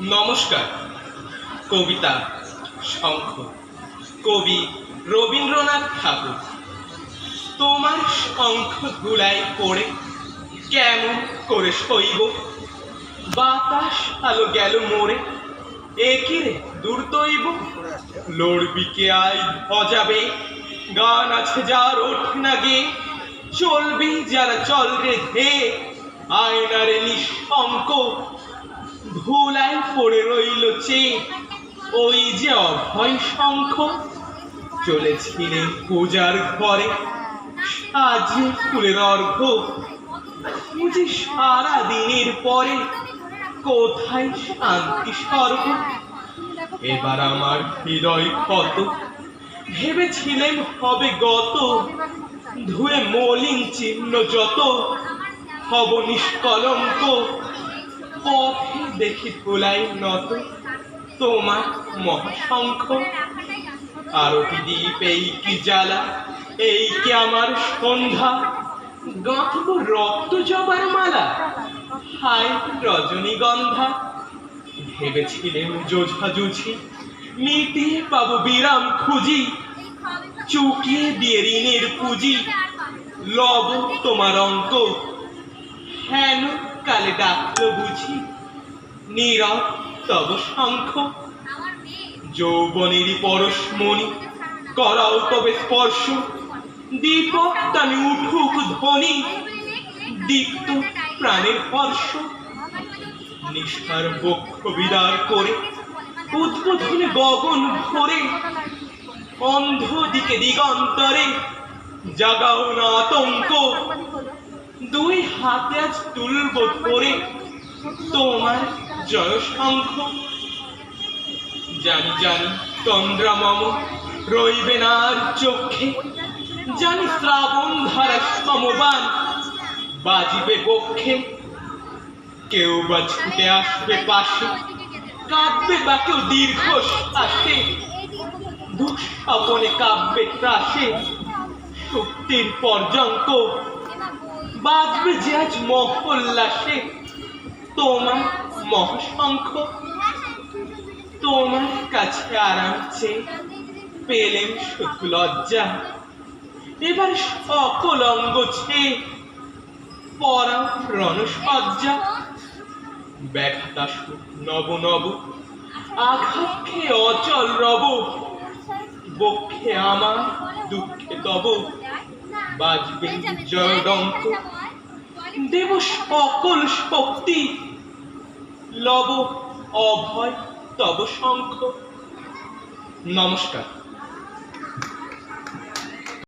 নমস্কার, কবিতা শঙ্খ, কবি রবীন্দ্রনাথ ঠাকুর। তোমার শঙ্খ ধুলায় পড়ে কেমন করে সইব বাতাস আলো গেল মোড়ে একিরে দূর তৈব লড়বি কে আই ভজাবে গান আছে যার ওঠ না গে চলবি যারা চল রে ধে। আয়নারে নিঃশঙ্ক ধুলায় পড়ে রইল চে ওই যে অভয় শঙ্খ চলেছিলেন পূজার ঘরে। সাজিয়ে ফুলের অর্ঘ বুঝি সারা দিনের পরে। কোথায় শান্তি স্বর্গ? এবার আমার হৃদয় কত? ভেবেছিলেন হবে গত। ধুয়ে মলিন চিহ্ন যত। হব নিষ্কলঙ্ক। পথে দেখি ধুলাই নত, তোমার মহাশঙ্খ। আরতি দ্বীপ এই কি জ্বালা, এই কি আমার সন্ধ্যা? গাঁথব রক্ত জবার মালা, হায় রজনীগন্ধা। ভেবেছিলেন যোঝা জুঝি, মিটিয়ে পাবো বিরাম খুঁজি, চুকিয়ে দিয়ে ঋণের পুঁজি। লব তোমার অঙ্ক, হেন কালে ডাকলো বুঝি। নীরব তব শঙ্খ। যৌবনেরই পরশমণি করাও তবে স্পর্শ। দীপক টানে উঠুক ধ্বনি, দীপ্ত প্রাণের হর্ষ। নিষ্ঠার বক্ষ বিদার করে, উদ্বোধনে গগন ভরে। অন্ধ দিকে দিগন্তরে, জাগাও না আতঙ্ক দুই হাতে আজ তুলব ধরে তোমার জয় শঙ্খ জানি জানি তন্দ্রা মম রইবে না আর চোখে। জানি শ্রাবণ ধারা সমবান বাজিবে বক্ষে কেউ বা ছুটে আসবে পাশে, কাঁদবে বা কেউ দীর্ঘ শ্বাসে। দুঃস্বপনে কাব্যে ত্রাসে, শক্তির পর্যন্ত বাজবে যে আজ মহল্লাসে। তোমার মহাশঙ্খ তোমার কাছে আরাম চেয়ে পেলেন সুখ লজ্জা। এবার সকল অঙ্গ ছেয়ে পরা রণসজ্জা। ব্যাঘাত আসুক নব নব আঘাত খেয়ে অচল রব। বক্ষে আমার দুঃখে তব। বাজবে জয়ডঙ্ক দেব সকল শক্তি। লব অভয় তব শঙ্খ। নমস্কার।